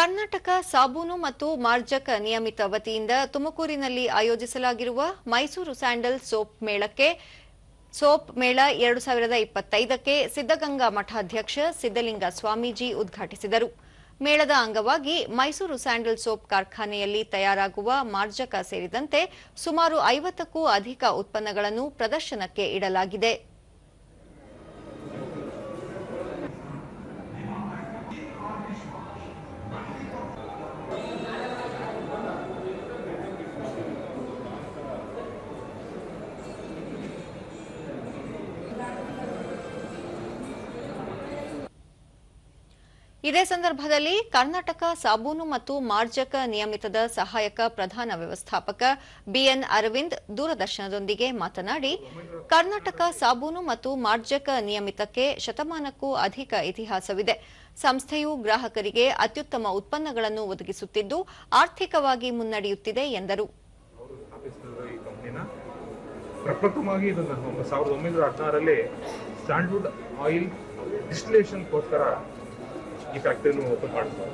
ಕರ್ನಾಟಕ ಸಾಬೂನು ಮತ್ತು ಮಾರ್ಜಕ ನಿಯಮಿತ ವತಿಯಿಂದ ತುಮಕೂರಿನಲ್ಲಿ ಆಯೋಜಿಸಲಾಗಿರುವ ಮೈಸೂರು ಸ್ಯಾಂಡಲ್ ಸೋಪ್ ಮೇಳಕ್ಕೆ ಸೋಪ್ ಮೇಳ ಎರಡು ಸಾವಿರದ ಇಪ್ಪತ್ತೈದಕ್ಕೆ ಸಿದ್ದಗಂಗಾ ಮಠಾಧ್ಯಕ್ಷ ಸಿದ್ದಲಿಂಗ ಸ್ವಾಮೀಜಿ ಉದ್ಘಾಟಿಸಿದರು. ಮೇಳದ ಅಂಗವಾಗಿ ಮೈಸೂರು ಸ್ಯಾಂಡಲ್ ಸೋಪ್ ಕಾರ್ಖಾನೆಯಲ್ಲಿ ತಯಾರಾಗುವ ಮಾರ್ಜಕ ಸೇರಿದಂತೆ ಸುಮಾರು ಐವತ್ತಕ್ಕೂ ಅಧಿಕ ಉತ್ಪನ್ನಗಳನ್ನು ಪ್ರದರ್ಶನಕ್ಕೆ ಇಡಲಾಗಿದೆ. ಇದೇ ಸಂದರ್ಭದಲ್ಲಿ ಕರ್ನಾಟಕ ಸಾಬೂನು ಮತ್ತು ಮಾರ್ಜಕ ನಿಯಮಿತದ ಸಹಾಯಕ ಪ್ರಧಾನ ವ್ಯವಸ್ಥಾಪಕ ಬಿಎನ್ ಅರವಿಂದ್ ದೂರದರ್ಶನದೊಂದಿಗೆ ಮಾತನಾಡಿ, ಕರ್ನಾಟಕ ಸಾಬೂನು ಮತ್ತು ಮಾರ್ಜಕ ನಿಯಮಿತಕ್ಕೆ ಶತಮಾನಕ್ಕೂ ಅಧಿಕ ಇತಿಹಾಸವಿದೆ. ಸಂಸ್ಥೆಯು ಗ್ರಾಹಕರಿಗೆ ಅತ್ಯುತ್ತಮ ಉತ್ಪನ್ನಗಳನ್ನು ಒದಗಿಸುತ್ತಿದ್ದು, ಆರ್ಥಿಕವಾಗಿ ಮುನ್ನಡೆಯುತ್ತಿದೆ ಎಂದರು. ಪ್ರಪ್ರಥಮವಾಗಿ ಈ ಫ್ಯಾಕ್ಟ್ರಿಯನ್ನು ಓಪನ್ ಮಾಡಿದ್ರು